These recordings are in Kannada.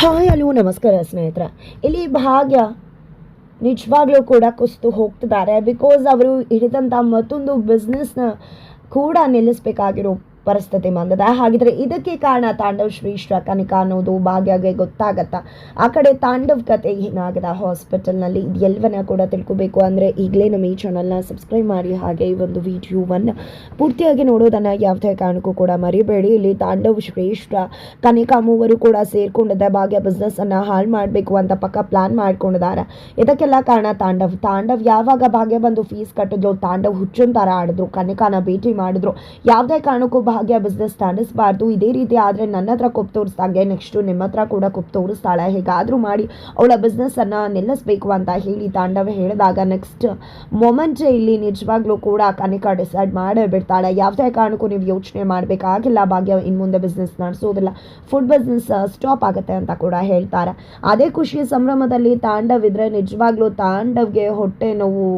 ಹಾಯ್ ಅಲ್ಲೂ ನಮಸ್ಕಾರ ಸ್ನೇಹಿತರೆ. ಇಲ್ಲಿ ಭಾಗ್ಯ ನಿಜವಾಗ್ಲೂ ಕೂಡ ಕುಸ್ತು ಹೋಗ್ತಿದ್ದಾರೆ. ಬಿಕಾಸ್ ಅವರು ಹಿಡಿದಂಥ ಮತ್ತೊಂದು ಬಿಸ್ನೆಸ್ನ ಕೂಡ ನಿಲ್ಲಿಸಬೇಕಾಗಿರೋ ಪರಿಸ್ಥಿತಿ ಬಂದದ. ಹಾಗಿದ್ರೆ ಇದಕ್ಕೆ ಕಾರಣ ತಾಂಡವ್ ಶ್ರೀಶ್ರ ಕನಿಕ ಅನ್ನೋದು ಭಾಗ್ಯಗೆ ಗೊತ್ತಾಗತ್ತ? ಆ ಕಡೆ ತಾಂಡವ್ ಕತೆ ಏನಾಗದ? ಹಾಸ್ಪಿಟಲ್ನಲ್ಲಿ ಇದೆಲ್ಲವನ್ನ ಕೂಡ ತಿಳ್ಕೊಬೇಕು ಅಂದರೆ ಈಗಲೇ ನಮ್ಮ ಈ ಚಾನಲ್ನ ಸಬ್ಸ್ಕ್ರೈಬ್ ಮಾಡಿ. ಹಾಗೆ ಈ ಒಂದು ವಿಡಿಯೋವನ್ನು ಪೂರ್ತಿಯಾಗಿ ನೋಡೋದನ್ನು ಯಾವುದೇ ಕಾರಣಕ್ಕೂ ಕೂಡ ಮರಿಬೇಡಿ. ಇಲ್ಲಿ ತಾಂಡವ್ ಶ್ರೇಷ್ಠ ಕನಿಕಾ ಮೂವರು ಕೂಡ ಸೇರ್ಕೊಂಡಿದ್ದ ಭಾಗ್ಯ ಬಿಸ್ನೆಸ್ಸನ್ನು ಹಾಳು ಮಾಡಬೇಕು ಅಂತ ಪಕ್ಕ ಪ್ಲಾನ್ ಮಾಡ್ಕೊಂಡಿದ್ದಾರೆ. ಇದಕ್ಕೆಲ್ಲ ಕಾರಣ ತಾಂಡವ್. ತಾಂಡವ್ ಯಾವಾಗ ಭಾಗ್ಯ ಬಂದು ಫೀಸ್ ಕಟ್ಟಿದ್ರು ತಾಂಡವ್ ಹುಚ್ಚುನ್ ಥರ ಆಡಿದ್ರು. ಕನಿಕಾನ ಭೇಟಿ ಮಾಡಿದ್ರು. ಯಾವುದೇ ಕಾರಣಕ್ಕೂ ಭಾಗ್ಯ ಬಿಸ್ನೆಸ್ ನಡೆಸಬಾರ್ದು ಇದೇ ರೀತಿ ಆದರೆ ನನ್ನ ಹತ್ರ ಕೊಪ್ಪು ತೋರಿಸ್ದಂಗೆ ನೆಕ್ಸ್ಟು ನಿಮ್ಮ ಹತ್ರ ಕೂಡ ಕೊಪ್ಪು ತೋರಿಸ್ತಾಳೆ. ಹೇಗಾದರೂ ಮಾಡಿ ಅವಳ ಬಿಸ್ನೆಸ್ಸನ್ನು ನಿಲ್ಲಿಸಬೇಕು ಅಂತ ಹೇಳಿ ತಾಂಡವ ಹೇಳಿದಾಗ ನೆಕ್ಸ್ಟ್ ಮೊಮೆಂಟ್ ಇಲ್ಲಿ ನಿಜವಾಗ್ಲೂ ಕೂಡ ಕನಿಕಾ ಡಿಸೈಡ್ ಮಾಡೇ ಬಿಡ್ತಾಳೆ. ಯಾವುದೇ ಕಾರಣಕ್ಕೂ ನೀವು ಯೋಚನೆ ಮಾಡಬೇಕಾಗಿಲ್ಲ. ಭಾಗ್ಯ ಇನ್ನು ಮುಂದೆ ಬಿಸ್ನೆಸ್ ನಡೆಸೋದಿಲ್ಲ. ಫುಡ್ ಬಿಸ್ನೆಸ್ ಸ್ಟಾಪ್ ಆಗುತ್ತೆ ಅಂತ ಕೂಡ ಹೇಳ್ತಾರೆ. ಅದೇ ಖುಷಿ ಸಂಭ್ರಮದಲ್ಲಿ ತಾಂಡವ್ ಇದ್ರೆ ನಿಜವಾಗ್ಲೂ ತಾಂಡವ್ಗೆ ಹೊಟ್ಟೆ ನೋವು,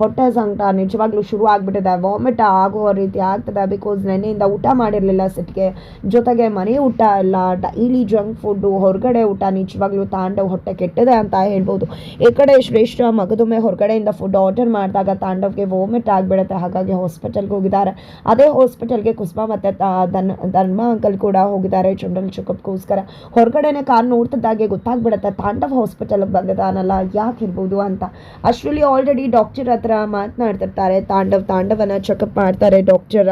ಹೊಟ್ಟೆ ಸಂಕಟ ನಿಜವಾಗ್ಲೂ ಶುರು ಆಗ್ಬಿಟ್ಟಿದೆ. ವಾಮಿಟ್ ಆಗೋ ರೀತಿ ಆಗ್ತದೆ ಬಿಕಾಸ್ ನೆನ್ನೆಯಿಂದ ಊಟ ಮಾಡಿರಲಿಲ್ಲ ಸಿಟ್ಗೆ. ಜೊತೆಗೆ ಮನೆ ಊಟ ಅಲ್ಲ ಡೈಲಿ ಜಂಕ್ ಫುಡ್ಡು ಹೊರಗಡೆ ಊಟ ನಿಜವಾಗ್ಲೂ ತಾಂಡವ್ ಹೊಟ್ಟೆ ಕೆಟ್ಟದೆ ಅಂತ ಹೇಳ್ಬೋದು. ಈ ಕಡೆ ಶ್ರೇಷ್ಠ ಮಗದೊಮ್ಮೆ ಹೊರಗಡೆಯಿಂದ ಫುಡ್ ಆರ್ಡರ್ ಮಾಡಿದಾಗ ತಾಂಡವ್ಗೆ ವಾಮಿಟ್ ಆಗಿಬಿಡುತ್ತೆ, ಹಾಗಾಗಿ ಹಾಸ್ಪಿಟಲ್ಗೆ ಹೋಗಿದ್ದಾರೆ. ಅದೇ ಹಾಸ್ಪಿಟಲ್ಗೆ ಕುಸುಮ ಮತ್ತು ಧನ್, ಧರ್ಮ ಅಂಕಲ್ ಕೂಡ ಹೋಗಿದ್ದಾರೆ ಜನರಲ್ ಚೆಕಪ್ಗೋಸ್ಕರ. ಹೊರಗಡೆನೇ ಕಾರ್ ನೋಡ್ತಿದ್ದಾಗೆ ಗೊತ್ತಾಗ್ಬಿಡುತ್ತೆ, ತಾಂಡವ್ ಹಾಸ್ಪಿಟಲ್ಗೆ ಬಂದಿದ್ದಾನಲ್ಲ, ಯಾಕೆ ಇರ್ಬೋದು ಅಂತ. ಅಷ್ಟರಲ್ಲಿ ಆಲ್ರೆಡಿ ಡಾಕ್ಟರ್ ಹತ್ರ ಮಾತನಾಡ್ತಿರ್ತಾರೆ, ತಾಂಡವ್ ತಾಂಡವನ ಚೆಕಪ್ ಮಾಡ್ತಾರೆ ಡಾಕ್ಟರ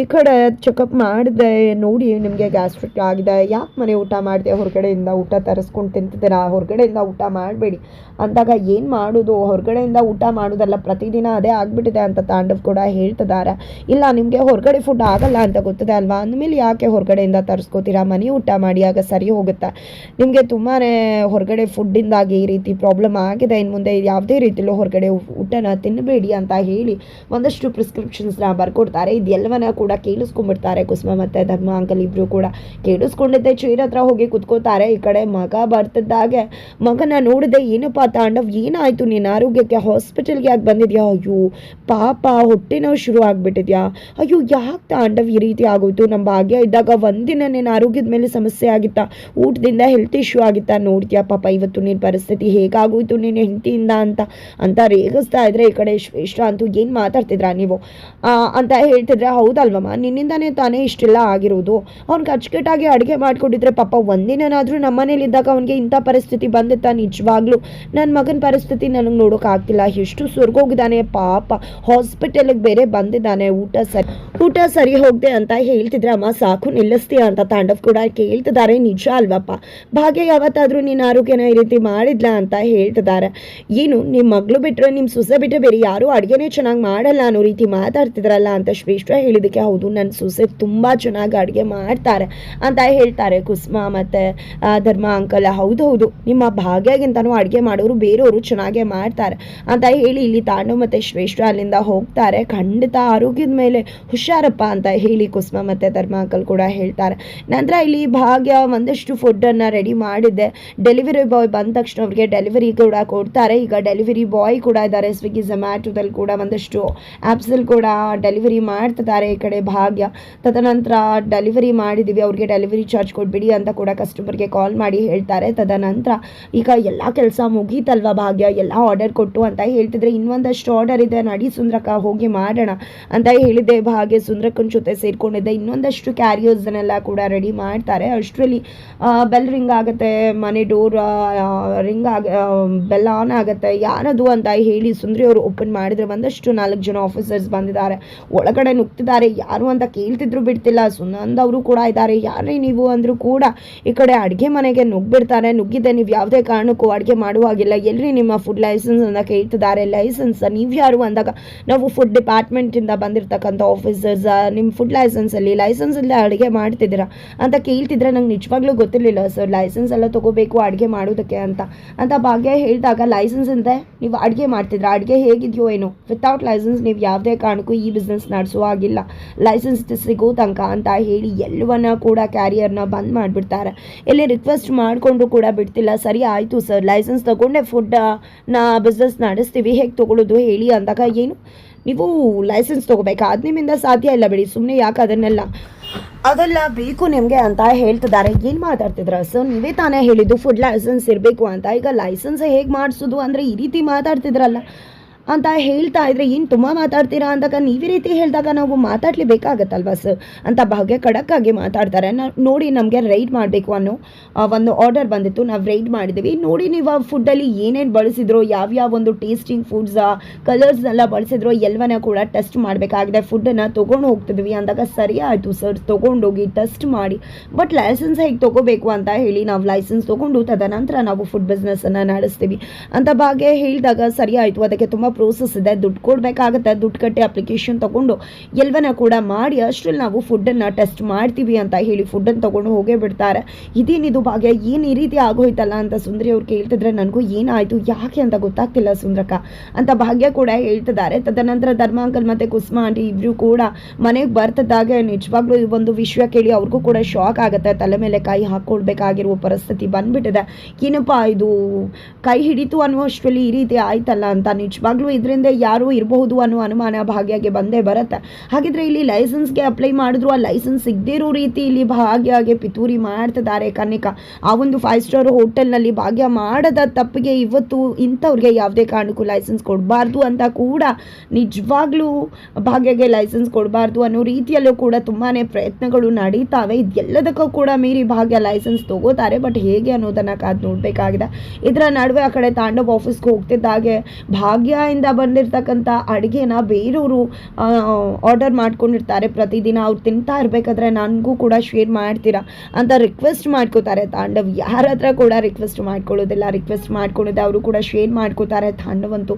ಈ ಕಡೆ ಚೆಕಪ್ ಮಾಡಿದೆ, ನೋಡಿ ನಿಮಗೆ ಗ್ಯಾಸ್ಟ್ರಿಕ್ ಆಗಿದೆ, ಯಾಕೆ ಮನೆ ಊಟ ಮಾಡಿದೆ, ಹೊರಗಡೆಯಿಂದ ಊಟ ತರಿಸ್ಕೊಂಡು ತಿಂತಿದ್ದೀರಾ, ಹೊರಗಡೆಯಿಂದ ಊಟ ಮಾಡಬೇಡಿ ಅಂದಾಗ ಏನು ಮಾಡೋದು? ಹೊರಗಡೆಯಿಂದ ಊಟ ಮಾಡೋದಲ್ಲ, ಪ್ರತಿದಿನ ಅದೇ ಆಗಿಬಿಟ್ಟಿದೆ ಅಂತ ತಾಂಡವ್ ಕೂಡ ಹೇಳ್ತಿದ್ದಾರೆ. ಇಲ್ಲ, ನಿಮಗೆ ಹೊರಗಡೆ ಫುಡ್ ಆಗಲ್ಲ ಅಂತ ಗೊತ್ತಿದೆ ಅಲ್ವಾ? ಅಂದಮೇಲೆ ಯಾಕೆ ಹೊರಗಡೆಯಿಂದ ತರಿಸ್ಕೋತೀರಾ? ಮನೆ ಊಟ ಮಾಡಿ, ಆಗ ಸರಿ ಹೋಗುತ್ತೆ. ನಿಮಗೆ ತುಂಬಾ ಹೊರಗಡೆ ಫುಡ್ಡಿಂದಾಗಿ ಈ ರೀತಿ ಪ್ರಾಬ್ಲಮ್ ಆಗಿದೆ. ಇನ್ನು ಮುಂದೆ ಯಾವುದೇ ರೀತಿಲೂ ಹೊರಗಡೆ ಊಟನ ತಿನ್ನಬೇಡಿ ಅಂತ ಹೇಳಿ ಒಂದಷ್ಟು ಪ್ರಿಸ್ಕ್ರಿಪ್ಷನ್ಸ್ನ ಬರ್ಕೊಡ್ತಾರೆ. ಇದೆಲ್ಲವನ್ನ ಕೂಡ ಕೇಳಿಸ್ಕೊಂಡ್ಬಿಡ್ತಾರೆ ಕುಸುಮ ಮತ್ತು ಧರ್ಮ ಅಂಕಲ್ ಇಬ್ಬರು ಕೂಡ ಕೇಳಿಸ್ಕೊಂಡಿದ್ದೆ. ಚೀರ್ ಹತ್ರ ಹೋಗಿ ಕುತ್ಕೋತಾರೆ ಈ ಕಡೆ ಮಗ ಬರ್ತಿದ್ದಾಗೆ. ಮಗನ ನೋಡಿದೆ, ಏನಪ್ಪ ತಾಂಡವ್, ಏನಾಯಿತು? ನಿನ್ನ ಆರೋಗ್ಯಕ್ಕೆ ಹಾಸ್ಪಿಟಲ್ಗೆ ಯಾಕೆ ಬಂದಿದ್ಯಾ? ಅಯ್ಯೋ, ಪಾಪ ಹೊಟ್ಟೆ ನೋವು ಶುರು ಆಗ್ಬಿಟ್ಟಿದ್ಯಾ? ಅಯ್ಯೋ, ಯಾಕೆ ತಾಂಡವ್ ಈ ರೀತಿ ಆಗೋಯ್ತು? ನಮ್ಮ ಭಾಗ್ಯ ಇದ್ದಾಗ ಒಂದಿನ ನಿನ್ನ ಆರೋಗ್ಯದ ಮೇಲೆ ಸಮಸ್ಯೆ ಆಗಿತ್ತಾ? ಊಟದಿಂದ ಹೆಲ್ತ್ ಇಶ್ಯೂ ಆಗಿತ್ತಾ? ನೋಡ್ತೀಯಾ ಪಾಪ, ಇವತ್ತು ನಿನ್ನ ಪರಿಸ್ಥಿತಿ ಹೇಗಾಗೋಯ್ತು ನಿನ್ನ ಹೆಂಡತಿಯಿಂದ ಅಂತ ಅಂತ ರೇಗಿಸ್ತಾ ಇದ್ರೆ ಈ ಕಡೆ ಇಷ್ಟ ಅಂತೂ ಏನು ಮಾತಾಡ್ತಿದ್ರ ನೀವು? ಅಂತ ಹೇಳ್ತಿದ್ರೆ, ಹೌದಲ್ವಮ್ಮ, ನಿನ್ನಿಂದಾನೇ ತಾನೇ ಇಷ್ಟೆಲ್ಲ ಆಗಿರೋದು. ಅವ್ನಿಗೆ ಅಚ್ಚುಕಟ್ಟಾಗಿ ಅಡುಗೆ ಮಾಡಿಕೊಟ್ಟಿದ್ರೆ ಪಾಪ ಒಂದಿನಾದರೂ ನಮ್ಮ ಮನೇಲಿದ್ದಾಗ ಅವನಿಗೆ ಇಂಥ ಪರಿಸ್ಥಿತಿ ಬಂದಿತ್ತಾ ನಿಜವಾಗ್ಲೂ. ನನ್ನ ಮಗನ ಪರಿಸ್ಥಿತಿ ನನಗೆ ನೋಡೋಕ್ಕಾಗ್ತಿಲ್ಲ ಎಷ್ಟು ಸುರ್ಗೋಗಿದ್ದಾನೆ ಪಾಪ. ಹಾಸ್ಪಿಟಲ್ಗೆ ಬೇರೆ ಬಂದಿದ್ದಾನೆ. ಊಟ ಸರಿ ಊಟ ಸರಿ ಹೋಗಿದೆ ಅಂತ ಹೇಳ್ತಿದ್ರೆ ಅಮ್ಮ ಸಾಕು ನಿಲ್ಲಿಸ್ತೀಯ ಅಂತ ತಾಂಡವ್ ಕೂಡ ಕೇಳ್ತಿದ್ದಾರೆ. ನಿಜ ಅಲ್ವಪ್ಪ. ಭಾಗ್ಯ ಯಾವತ್ತಾದರೂ ನಿನ್ನ ಆರೋಗ್ಯನ ಈ ರೀತಿ ಮಾಡಿದ್ಲಾ ಅಂತ ಹೇಳ್ತಿದ್ದಾರೆ. ಏನು ನಿಮ್ಮ ಮಗಳು ಬಿಟ್ಟರೆ ನಿಮ್ಮ ಸೊಸೆ ಬಿಟ್ಟರೆ ಬೇರೆ ಯಾರೂ ಅಡುಗೆನೇ ಚೆನ್ನಾಗಿ ಮಾಡಲ್ಲ ಅನ್ನೋ ರೀತಿ ಮಾತಾಡ್ತಿದ್ರಲ್ಲ ಅಂತ ಶ್ರೇಷ್ಠ ಹೇಳಿದಕ್ಕೆ ಹೌದು. ನನ್ನ ಸೊಸೆ ತುಂಬ ಚೆನ್ನಾಗಿ ಅಡುಗೆ ಮಾಡ್ತಾರೆ ಅಂತ ಹೇಳ್ತಾರೆ ಕುಸುಮ ಮತ್ತು ಧರ್ಮ ಅಂಕಲ್. ಹೌದು ಹೌದು. ನಿಮ್ಮ ಭಾಗ್ಯಗಿಂತನೂ ಅಡುಗೆ ಮಾಡೋರು ಬೇರೆಯವರು ಚೆನ್ನಾಗೇ ಮಾಡ್ತಾರೆ ಅಂತ ಹೇಳಿ ಇಲ್ಲಿ ತಾಂಡು ಮತ್ತು ಶ್ರೇಷ್ಠ ಅಲ್ಲಿಂದ ಹೋಗ್ತಾರೆ. ಖಂಡಿತ ಆರೋಗ್ಯದ ಮೇಲೆ ಹುಷಾರಪ್ಪ ಅಂತ ಹೇಳಿ ಕುಸುಮ ಮತ್ತು ಧರ್ಮ ಅಂಕಲ್ ಕೂಡ ಹೇಳ್ತಾರೆ. ನಂತರ ಇಲ್ಲಿ ಭಾಗ್ಯ ಒಂದಷ್ಟು ಫುಡ್ಡನ್ನು ರೆಡಿ ಮಾಡಿದ್ದೆ. ಡೆಲಿವರಿ ಬಾಯ್ ಬಂದ ತಕ್ಷಣ ಅವ್ರಿಗೆ ಡೆಲಿವರಿ ಕೂಡ ಕೊಡ್ತಾರೆ. ಈಗ ಡೆಲಿವರಿ ಬಾಯ್ ಕೂಡ ಇದ್ದಾರೆ. ಸ್ವಿಗ್ಗಿ ಝೊಮ್ಯಾಟೊದಲ್ಲಿ ಕೂಡ ಒಂದಷ್ಟು ಆ್ಯಪ್ಸಲ್ಲಿ ಕೂಡ ಡೆಲಿವರಿ ಮಾಡ್ತಿದ್ದಾರೆ ಈ ಕಡೆ ಭಾಗ್ಯ. ತದನಂತರ ಡೆಲಿವರಿ ಮಾಡಿದ್ದೀವಿ ಅವ್ರಿಗೆ ಡೆಲಿವರಿ ಚಾರ್ಜ್ ಕೊಡ್ಬಿಡಿ ಅಂತ ಕೂಡ ಕಸ್ಟಮರ್ಗೆ ಕಾಲ್ ಮಾಡಿ ಹೇಳ್ತಾರೆ. ತದನಂತರ ಈಗ ಎಲ್ಲ ಕೆಲಸ ಮುಗೀತಲ್ವಾ ಭಾಗ್ಯ? ಎಲ್ಲ ಆರ್ಡರ್ ಕೊಟ್ಟು ಅಂತ ಹೇಳ್ತಿದ್ರೆ ಇನ್ನೊಂದಷ್ಟು ಆರ್ಡರ್ ಇದೆ, ನಡಿ ಸುಂದ್ರಕ್ಕ, ಹೋಗಿ ಮಾಡೋಣ ಅಂತ ಹೇಳಿದ್ದೆ ಭಾಗ್ಯ. ಸುಂದ್ರಕ್ಕನ ಜೊತೆ ಸೇರಿಕೊಂಡಿದ್ದೆ. ಇನ್ನೊಂದಷ್ಟು ಕ್ಯಾರಿಯರ್ಸ್ನೆಲ್ಲ ಕೂಡ ರೆಡಿ ಮಾಡ್ತಾರೆ. ಅಷ್ಟರಲ್ಲಿ ಬೆಲ್ ರಿಂಗ್ ಆಗುತ್ತೆ, ಮನೆ ಡೋರ್ ರಿಂಗ್ ಆಗ ಬೆಲ್ ಆನ್ ಆಗುತ್ತೆ. ಯಾರದು ಅಂತ ಹೇಳಿ ಸುಂದ್ರಿ ಅವರು ಓಪನ್ ಮಾಡಿದ್ರೆ ಒಂದಷ್ಟು ನಾಲ್ಕು ಜನ ಆಫೀಸರ್ಸ್ ಬಂದಿದ್ದಾರೆ. ಒಳಗಡೆ ನುಗ್ತಿದ್ದಾರೆ. ಯಾರು ಅಂತ ಕೇಳ್ತಿದ್ರು ಬಿಡ್ತಿಲ್ಲ. ಸುನಂದ್ ಅವರು ಕೂಡ ಇದ್ದಾರೆ ಯಾರೇ ನೀವು ಅಂದರೂ ಕೂಡ ಈ ಕಡೆ ಅಡುಗೆ ಮನೆಗೆ ನುಗ್ಬಿಡ್ತಾರೆ. ನುಗ್ಗಿದೆ ನೀವು ಯಾವುದೇ ಕಾರಣಕ್ಕೂ ಅಡುಗೆ ಮಾಡುವಾಗಿಲ್ಲ. ಎಲ್ರಿ ನಿಮ್ಮ ಫುಡ್ ಲೈಸೆನ್ಸ್ ಅಂತ ಕೇಳ್ತಿದ್ದಾರೆ. ಲೈಸೆನ್ಸ್ ನೀವು ಯಾರು ಅಂದಾಗ ನಾವು ಫುಡ್ ಡಿಪಾರ್ಟ್ಮೆಂಟಿಂದ ಬಂದಿರತಕ್ಕಂಥ ಆಫೀಸರ್ಸ್ ನಿಮ್ಮ ಫುಡ್ ಲೈಸೆನ್ಸಲ್ಲಿ ಲೈಸೆನ್ಸ್ ಇಲ್ಲದೆ ಅಡುಗೆ ಮಾಡ್ತಿದ್ದೀರಾ ಅಂತ ಕೇಳ್ತಿದ್ರೆ ನಂಗೆ ನಿಜವಾಗ್ಲೂ ಗೊತ್ತಿರಲಿಲ್ಲ, ಸರ್ ಲೈಸೆನ್ಸ್ ಎಲ್ಲ ತೊಗೋಬೇಕು, ಅಡುಗೆ ಮಾಡೋದಕ್ಕೆ ಅಂತ. ಅಂತ ಭಾಗ್ಯ ಹೇಳಿದಾಗ ಲೈಸೆನ್ಸ್ ಇಲ್ಲದೆ ನೀವು ಅಡುಗೆ ಮಾಡ್ತಿದ್ರ ಅಡುಗೆ ಹೇಗಿದೆಯೋ ಏನೋ. ವಿತೌಟ್ ಲೈಸೆನ್ಸ್ ನೀವು ಯಾವುದೇ ಕಾರಣಕ್ಕೂ ಈ ಬಿಸ್ನೆಸ್ ನಡೆಸೋ ಆಗಿಲ್ಲ ಲೈಸೆನ್ಸ್ ಸಿಗೋ ತನಕ ಅಂತ ಹೇಳಿ ಎಲ್ಲವನ್ನ ಕೂಡ ಕ್ಯಾರಿಯರ್ನ ಬಂದ್ ಮಾಡಿಬಿಡ್ತಾರೆ. ಇಲ್ಲಿ ರಿಕ್ವೆಸ್ಟ್ ಮಾಡಿಕೊಂಡು ಕೂಡ ಬಿಡ್ತಿಲ್ಲ. ಸರಿ ಆಯಿತು ಸರ್ ಲೈಸೆನ್ಸ್ ತಗೊಂಡೆ ಫುಡ್ ನಾ ಬಿಸ್ನೆಸ್ ನಡೆಸ್ತೀವಿ, ಹೇಗೆ ತೊಗೊಳ್ಳೋದು ಹೇಳಿ ಅಂದಾಗ ಏನು? ನೀವು ಲೈಸೆನ್ಸ್ ತೊಗೋಬೇಕಾ? ಅದು ನಿಮ್ಮಿಂದ ಸಾಧ್ಯ ಇಲ್ಲ ಬಿಡಿ ಸುಮ್ಮನೆ ಯಾಕೆ ಅದನ್ನೆಲ್ಲ? ಅದೆಲ್ಲ ಬೇಕು ನಿಮಗೆ ಅಂತ ಹೇಳ್ತಿದ್ದಾರೆ. ಏನು ಮಾತಾಡ್ತಿದ್ರ ಸರ್ ನೀವೇ ತಾನೇ ಹೇಳಿದ್ದು ಫುಡ್ ಲೈಸೆನ್ಸ್ ಇರಬೇಕು ಅಂತ. ಈಗ ಲೈಸೆನ್ಸ್ ಹೇಗೆ ಮಾಡಿಸೋದು ಅಂದರೆ ಈ ರೀತಿ ಮಾತಾಡ್ತಿದ್ರಲ್ಲ. ಅಂತ ಹೇಳ್ತಾ ಇದ್ರೆ ಏನು ತುಂಬ ಮಾತಾಡ್ತೀರಾ ಅಂದಾಗ ನೀವೇ ರೀತಿ ಹೇಳಿದಾಗ ನಾವು ಮಾತಾಡ್ಲೇಬೇಕಾಗತ್ತಲ್ವಾ ಸರ್ ಅಂತ ಭಾಗ್ಯ ಖಡಕ್ಕಾಗಿ ಮಾತಾಡ್ತಾರೆ. ನೋಡಿ ನಮಗೆ ರೈಡ್ ಮಾಡಬೇಕು ಅನ್ನೋ ಒಂದು ಆರ್ಡರ್ ಬಂದಿತ್ತು. ನಾವು ರೈಡ್ ಮಾಡಿದ್ದೀವಿ ನೋಡಿ ನೀವು ಆ ಫುಡ್ಡಲ್ಲಿ ಏನೇನು ಬಳಸಿದ್ರು ಯಾವ್ಯಾವ ಒಂದು ಟೇಸ್ಟಿಂಗ್ ಫುಡ್ಸ ಕಲರ್ಸ್ನೆಲ್ಲ ಬಳಸಿದ್ರು ಎಲ್ಲವನ್ನ ಕೂಡ ಟೆಸ್ಟ್ ಮಾಡಬೇಕಾಗಿದೆ. ಫುಡ್ಡನ್ನು ತೊಗೊಂಡು ಹೋಗ್ತಿದ್ವಿ ಅಂದಾಗ ಸರಿ ಆಯಿತು ಸರ್ ತೊಗೊಂಡೋಗಿ ಟೆಸ್ಟ್ ಮಾಡಿ. ಬಟ್ ಲೈಸೆನ್ಸ್ ಹೇಗೆ ತೊಗೋಬೇಕು ಅಂತ ಹೇಳಿ ನಾವು ಲೈಸೆನ್ಸ್ ತೊಗೊಂಡು ತದನಂತರ ನಾವು ಫುಡ್ ಬಿಸ್ನೆಸ್ಸನ್ನು ನಡೆಸ್ತೀವಿ. ಅಂತ ಭಾಗ್ಯ ಹೇಳಿದಾಗ ಸರಿ ಆಯಿತು. ಅದಕ್ಕೆ ತುಂಬ ಪ್ರೋಸೆಸ್ ಇದೆ. ದುಡ್ಡು ಕೊಡಬೇಕಾಗತ್ತೆ. ದುಡ್ಡು ಕಟ್ಟಿ ಅಪ್ಲಿಕೇಶನ್ ತೊಗೊಂಡು ಎಲ್ಲವನ್ನ ಕೂಡ ಮಾಡಿ, ಅಷ್ಟರಲ್ಲಿ ನಾವು ಫುಡ್ಡನ್ನು ಟೆಸ್ಟ್ ಮಾಡ್ತೀವಿ ಅಂತ ಹೇಳಿ ಫುಡ್ಡನ್ನು ತೊಗೊಂಡು ಹೋಗೇ ಬಿಡ್ತಾರೆ. ಇದೇನಿದು ಭಾಗ್ಯ? ಏನು ಈ ರೀತಿ ಆಗೋಯ್ತಲ್ಲ ಅಂತ ಸುಂದರಿ ಅವ್ರು ಕೇಳ್ತಿದ್ರೆ ನನಗೂ ಏನಾಯಿತು ಯಾಕೆ ಅಂತ ಗೊತ್ತಾಗ್ತಿಲ್ಲ ಸುಂದ್ರಕ್ಕ ಅಂತ ಭಾಗ್ಯ ಕೂಡ ಹೇಳ್ತಿದ್ದಾರೆ. ತದನಂತರ ಧರ್ಮಾಂಕಲ್ ಮತ್ತು ಕುಸ್ಮಾ ಆಂಟಿ ಇಬ್ಬರು ಕೂಡ ಮನೆಗೆ ಬರ್ತಿದ್ದಾಗ ನಿಜವಾಗ್ಲೂ ಈ ಒಂದು ವಿಷಯ ಕೇಳಿ ಅವ್ರಿಗೂ ಕೂಡ ಶಾಕ್ ಆಗುತ್ತೆ. ತಲೆ ಮೇಲೆ ಕೈ ಹಾಕ್ಕೊಳ್ಬೇಕಾಗಿರುವ ಪರಿಸ್ಥಿತಿ ಬಂದ್ಬಿಟ್ಟಿದೆ. ಏನಪ್ಪ ಇದು? ಕೈ ಹಿಡಿತು ಅನ್ನುವಷ್ಟರಲ್ಲಿ ಈ ರೀತಿ ಆಯ್ತಲ್ಲ ಅಂತ ನಿಜವಾಗ್ಲೂ ಇದರಿಂದ ಯಾರು ಇರಬಹುದು ಅನ್ನೋ ಅನುಮಾನ ಭಾಗ್ಯಗೆ ಬಂದೇ ಬರುತ್ತೆ. ಹಾಗಿದ್ರೆ ಇಲ್ಲಿ ಲೈಸೆನ್ಸ್ಗೆ ಅಪ್ಲೈ ಮಾಡಿದ್ರು, ಆ ಲೈಸೆನ್ಸ್ ಸಿಗದಿರೋ ರೀತಿ ಇಲ್ಲಿ ಭಾಗ್ಯಗೆ ಪಿತೂರಿ ಮಾಡ್ತಿದ್ದಾರೆ ಕನ್ನಿಕಾ. ಆ ಒಂದು ಫೈವ್ ಸ್ಟಾರ್ ಹೋಟೆಲ್ನಲ್ಲಿ ಭಾಗ್ಯ ಮಾಡದ ತಪ್ಪಿಗೆ ಇವತ್ತು ಇಂಥವ್ರಿಗೆ ಯಾವುದೇ ಕಾರಣಕ್ಕೂ ಲೈಸೆನ್ಸ್ ಕೊಡಬಾರ್ದು ಅಂತ ಕೂಡ ನಿಜವಾಗ್ಲೂ ಭಾಗ್ಯಗೆ ಲೈಸೆನ್ಸ್ ಕೊಡಬಾರ್ದು ಅನ್ನೋ ರೀತಿಯಲ್ಲೂ ಕೂಡ ತುಂಬಾ ಪ್ರಯತ್ನಗಳು ನಡೀತಾವೆ. ಇದೆಲ್ಲದಕ್ಕೂ ಕೂಡ ಮೀರಿ ಭಾಗ್ಯ ಲೈಸೆನ್ಸ್ ತಗೋತಾರೆ, ಬಟ್ ಹೇಗೆ ಅನ್ನೋದನ್ನು ಕಾದು ನೋಡಬೇಕಾಗಿದೆ. ಇದರ ನಡುವೆ ಆ ಕಡೆ ತಾಂಡವ್ ಆಫೀಸ್ಗೆ ಹೋಗ್ತಿದ್ದಾಗೆ ಭಾಗ್ಯದಿಂದ ಬಂದಿರತಕ್ಕಂಥ ಅಡುಗೆನ ಬೇರೆಯವರು ಆರ್ಡರ್ ಮಾಡ್ಕೊಂಡಿರ್ತಾರೆ ಪ್ರತಿದಿನ. ಅವ್ರು ತಿಂತಾ ಇರಬೇಕಾದ್ರೆ ನನಗೂ ಕೂಡ ಶೇರ್ ಮಾಡ್ತೀರಾ ಅಂತ ರಿಕ್ವೆಸ್ಟ್ ಮಾಡ್ಕೋತಾರೆ ತಾಂಡವ್. ಯಾರ ಹತ್ರ ಕೂಡ ರಿಕ್ವೆಸ್ಟ್ ಮಾಡ್ಕೊಳ್ಳೋದಿಲ್ಲ. ರಿಕ್ವೆಸ್ಟ್ ಮಾಡ್ಕೊಂಡಿದ್ದೆ, ಅವರು ಕೂಡ ಶೇರ್ ಮಾಡ್ಕೋತಾರೆ. ತಾಂಡವಂತೂ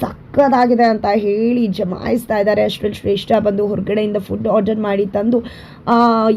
ಸಕ್ಕದಾಗಿದೆ ಅಂತ ಹೇಳಿ ಜಮಾಯಿಸ್ತಾ ಇದ್ದಾರೆ. ಅಷ್ಟರಲ್ಲಿ ಶ್ರೇಷ್ಠ ಬಂದು ಹೊರಗಡೆಯಿಂದ ಫುಡ್ ಆರ್ಡರ್ ಮಾಡಿ ತಂದು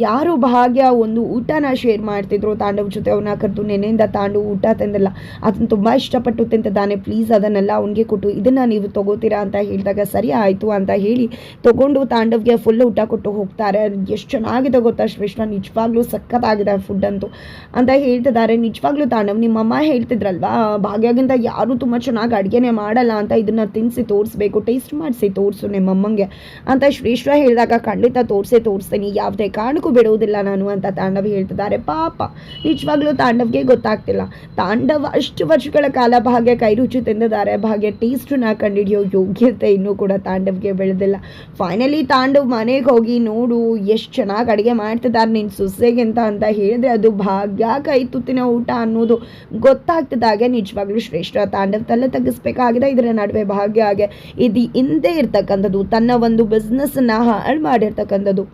ಯಾರು ಭಾಗ್ಯ ಒಂದು ಊಟನ ಶೇರ್ ಮಾಡ್ತಿದ್ರು ತಾಂಡವ್ ಜೊತೆ. ಅವನ್ನ ಕರೆದು ನೆನೆಯಿಂದ ತಾಂಡು ಊಟ ತಿಂದಿಲ್ಲ. ಅದನ್ನು ತುಂಬ ಇಷ್ಟಪಟ್ಟು ತಿಂತಿದ್ದಾನೆ. ಪ್ಲೀಸ್ ಅದನ್ನೆಲ್ಲ ಅವನಿಗೆ ಕೊಟ್ಟು, ಇದನ್ನು ನೀವು ತಗೋತೀರಾ ಅಂತ ಹೇಳಿದಾಗ ಸರಿ ಆಯಿತು ಅಂತ ಹೇಳಿ ತಗೊಂಡು ತಾಂಡವ್ಗೆ ಫುಲ್ ಊಟ ಕೊಟ್ಟು ಹೋಗ್ತಾರೆ. ಎಷ್ಟು ಚೆನ್ನಾಗಿದೆ ಗೊತ್ತಾ ಶ್ರೇಷ್ಠ, ನಿಜವಾಗ್ಲೂ ಸಖತ್ತಾಗಿದೆ ಫುಡ್ ಅಂತೂ. ಅಂತ ಹೇಳ್ತಿದ್ದಾರೆ. ನಿಜವಾಗ್ಲೂ ತಾಂಡವ್ ನಿಮ್ಮಮ್ಮ ಹೇಳ್ತಿದ್ರಲ್ವಾ ಭಾಗ್ಯಗಿಂತ ಯಾರು ತುಂಬ ಚೆನ್ನಾಗಿ ಅಡುಗೆನೇ ಮಾಡಲ್ಲ ಅಂತ ಇದನ್ನು ತಿನ್ನಿಸಿ ತೋರಿಸ್ಬೇಕು ಟೇಸ್ಟ್ ಮಾಡಿಸಿ ತೋರಿಸು ನಿಮ್ಮಮ್ಮಂಗೆ ಅಂತ ಶ್ರೇಷ್ಠ ಹೇಳಿದಾಗ ಖಂಡಿತ ತೋರಿಸೇ ತೋರಿಸ್ತೀನಿ, ಯಾವುದೇ ಕಾರಣಕ್ಕೂ ಬಿಡುವುದಿಲ್ಲ ನಾನು ಅಂತ ತಾಂಡವ್ ಹೇಳ್ತಿದ್ದಾರೆ. ಪಾಪ, ನಿಜವಾಗ್ಲೂ ತಾಂಡವ್ಗೆ ಗೊತ್ತಾಗ್ತಿಲ್ಲ. ತಾಂಡವ್ ಅಷ್ಟು ವರ್ಷಗಳ ಕಾಲ ಭಾಗ್ಯ ಕೈ ರುಚಿ ತಿಂದಿದ್ದಾರೆ. ಭಾಗ್ಯ ಟೇಸ್ಟನ್ನ ಕಂಡುಹಿಡಿಯೋ ಯೋಗ್ಯತೆ ಇನ್ನೂ ಕೂಡ ತಾಂಡವ್ಗೆ ಬೆಳೆದಿಲ್ಲ. ಫೈನಲಿ ತಾಂಡವ್ ಮನೆಗೆ ಹೋಗಿ ನೋಡು, ಎಷ್ಟು ಚೆನ್ನಾಗಿ ಅಡುಗೆ ಮಾಡ್ತಿದ್ದಾರೆ ನಿನ್ನ ಸೊಸೆಗೆ ಅಂತ ಹೇಳಿದ್ರೆ ಅದು ಭಾಗ್ಯ ಕೈ ತುತ್ತಿನ ಊಟ ಅನ್ನೋದು ಗೊತ್ತಾಗ್ತಿದ್ದಾಗೆ. ನಿಜವಾಗ್ಲೂ ಶ್ರೇಷ್ಠ ತಾಂಡವ್ ತಲೆ ತಗ್ಗಿಸ್ಬೇಕಾಗಿದೆ. ಇದರ ನಡುವೆ ಭಾಗ್ಯ ಹಾಗೆ ಇದು ಹಿಂದೆ ಇರ್ತಕ್ಕಂಥದ್ದು, ತನ್ನ ಒಂದು ಬಿಸ್ನೆಸ್ಸನ್ನು ಹಾಳು ಮಾಡಿರ್ತಕ್ಕಂಥದ್ದು.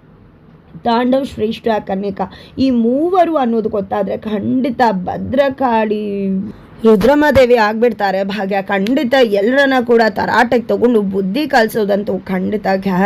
ತಾಂಡವ್ ಶ್ರೇಷ್ಠ, ಕನ್ಯಕ ಈ ಮೂವರು ಅನ್ನೋದು ಗೊತ್ತಾದರೆ ಖಂಡಿತ ಭದ್ರಕಾಳಿ. ರುದ್ರಮದೇವಿ ಆಗ್ಬಿಡ್ತಾರೆ. ಭಾಗ್ಯ ಖಂಡಿತ ಎಲ್ಲರನ್ನ ಕೂಡ ತರಾಟೆಗೆ ತಗೊಂಡು ಬುದ್ಧಿ ಕಲಿಸೋದಂತೂ ಖಂಡಿತ ಗ್ಯಾ